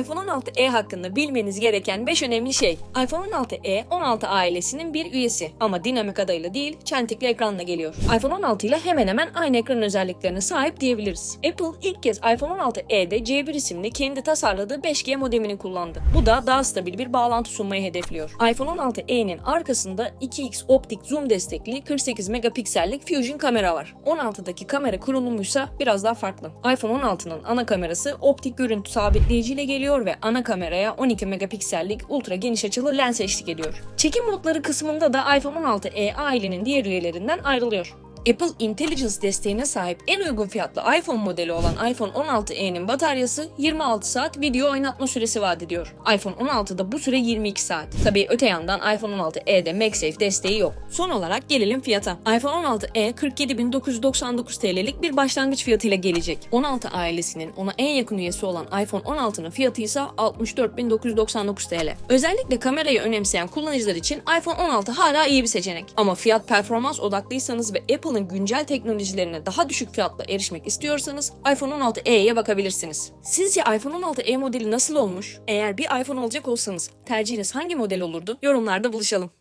iPhone 16e hakkında bilmeniz gereken 5 önemli şey. iPhone 16e 16 ailesinin bir üyesi ama dinamik adayla değil çentikli ekranla geliyor. iPhone 16 ile hemen hemen aynı ekran özelliklerine sahip diyebiliriz. Apple ilk kez iPhone 16e'de C1 isimli kendi tasarladığı 5G modemini kullandı. Bu da daha stabil bir bağlantı sunmayı hedefliyor. iPhone 16e'nin arkasında 2x optik zoom destekli 48 megapiksellik Fusion kamera var. 16'daki kamera kurulumuysa biraz daha farklı. iPhone 16'nın ana kamerası optik görüntü sabitleyiciyle geliyor ve ana kameraya 12 megapiksellik ultra geniş açılı lens eşlik ediyor. Çekim modları kısmında da iPhone 16e ailenin diğer üyelerinden ayrılıyor. Apple Intelligence desteğine sahip en uygun fiyatlı iPhone modeli olan iPhone 16e'nin bataryası 26 saat video oynatma süresi vaat ediyor. iPhone 16'da bu süre 22 saat. Tabii öte yandan iPhone 16e'de MagSafe desteği yok. Son olarak gelelim fiyata. iPhone 16e 47.999 TL'lik bir başlangıç fiyatıyla gelecek. 16 ailesinin ona en yakın üyesi olan iPhone 16'nın fiyatı ise 64.999 TL. Özellikle kamerayı önemseyen kullanıcılar için iPhone 16 hala iyi bir seçenek. Ama fiyat performans odaklıysanız ve Apple'ın güncel teknolojilerine daha düşük fiyatla erişmek istiyorsanız iPhone 16e'ye bakabilirsiniz. Sizce iPhone 16e modeli nasıl olmuş? Eğer bir iPhone alacak olsanız tercihiniz hangi model olurdu? Yorumlarda buluşalım.